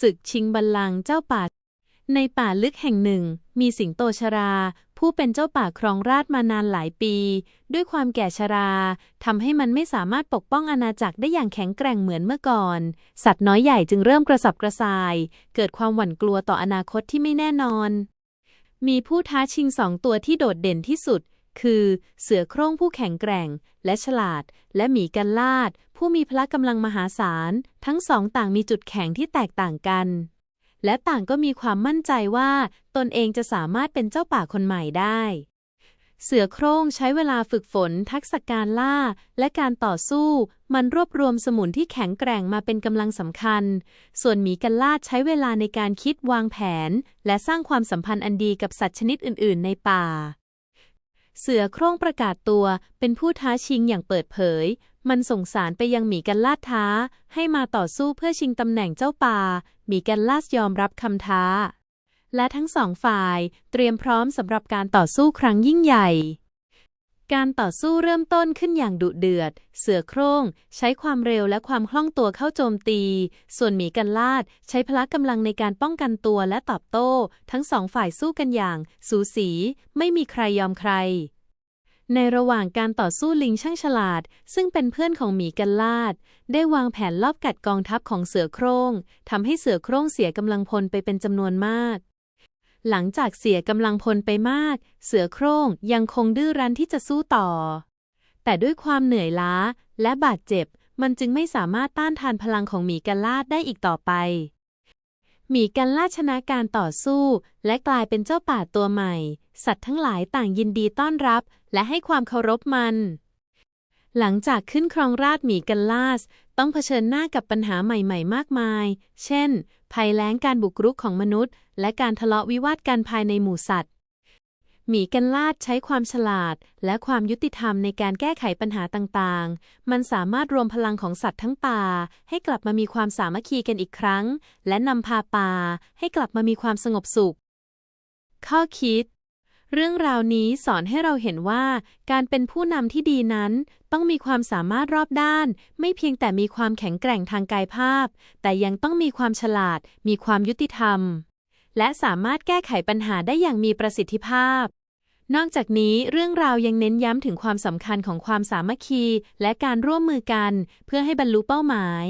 ศึกชิงบัลลังก์เจ้าป่า ในป่าลึกแห่งหนึ่ง มีสิงโตชรา ผู้เป็นเจ้าป่าครองราชมานานหลายปี ด้วยความแก่ชราทำให้มันไม่สามารถปกป้องอาณาจักรได้อย่างแข็งแกร่งเหมือนเมื่อก่อน สัตว์น้อยใหญ่จึงเริ่มกระสับกระส่าย เกิดความหวั่นกลัวต่ออนาคตที่ไม่แน่นอนมีผู้ท้าชิงสองตัวที่โดดเด่นที่สุด คือเสือโคร่งผู้แข็งแกร่ง และฉลาด และหมีกันลาด ผู้มีพละกำลังมหาศาล ทั้งสองต่างมีจุดแข็งที่แตกต่างกัน และต่างก็มีความมั่นใจว่า ตนเองจะสามารถเป็นเจ้าป่าคนใหม่ได้ เสือโคร่งใช้เวลาฝึกฝน ทักษะการล่า และการต่อสู้ มันรวบรวมสมุนที่แข็งแกร่งมาเป็นกำลังสำคัญ ส่วนหมีกันลาดใช้เวลาในการคิดวางแผน และสร้างความสัมพันธ์อันดีกับสัตว์ชนิดอื่น ๆ ในป่า เสือโคร่งประกาศตัวเป็นผู้ท้าชิงอย่างเปิดเผย มันส่งสารไปยังหมีกันลาดท้า ให้มาต่อสู้เพื่อชิงตำแหน่งเจ้าป่า หมีกันลาดยอมรับคำท้า และทั้งสองฝ่ายเตรียมพร้อมสำหรับการต่อสู้ครั้งยิ่งใหญ่ การต่อสู้เริ่มต้นขึ้นอย่างดุเดือด เสือโคร่งใช้ความเร็วและความคล่องตัวเข้าโจมตี ส่วนหมีกันลาดใช้พละกำลังในการป้องกันตัวและตอบโต้ ทั้งสองฝ่ายสู้กันอย่าง สูสี ไม่มีใครยอมใคร ในระหว่างการต่อสู้ลิงช่างฉลาด ซึ่งเป็นเพื่อนของหมีกันลาด ได้วางแผนลอบกัดกองทัพของเสือโคร่งทำให้เสือโคร่งเสียกำลังพลไปเป็นจำนวนมาก หลังจากเสียกำลังพลไปมาก เสือโคร่งยังคงดื้อรั้นที่จะสู้ต่อ แต่ด้วยความเหนื่อยล้าและบาดเจ็บ มันจึงไม่สามารถต้านทานพลังของหมีกันลาดได้อีกต่อไป หมีกันลาชนะการต่อสู้ และกลายเป็นเจ้าป่าตัวใหม่ สัตว์ทั้งหลายต่างยินดีต้อนรับ และให้ความเคารพมัน หลังจากขึ้นครองราชหมีกันลาส ต้องเผชิญหน้ากับปัญหาใหม่ ๆ มากมาย เช่น ภัยแล้งการบุกรุกของมนุษย์ และการทะเลาะวิวาทกันภายในหมู่สัตว์ หมีกันลาดใช้ความฉลาด และความยุติธรรมในการแก้ไขปัญหาต่างๆ มันสามารถรวมพลังของสัตว์ทั้งป่า ให้กลับมามีความสามัคคีกันอีกครั้ง และนำพาป่า ให้กลับมามีความสงบสุข ข้อคิด เรื่องราวนี้สอนให้เราเห็นว่า การเป็นผู้นำที่ดีนั้น ต้องมีความสามารถรอบด้าน ไม่เพียงแต่มีความแข็งแกร่งทางกายภาพ แต่ยังต้องมีความฉลาด มีความยุติธรรม และสามารถแก้ไขปัญหาได้อย่างมีประสิทธิภาพ นอกจากนี้เรื่องราวยังเน้นย้ำถึงความสำคัญของความสามัคคี และการร่วมมือกัน เพื่อให้บรรลุเป้าหมาย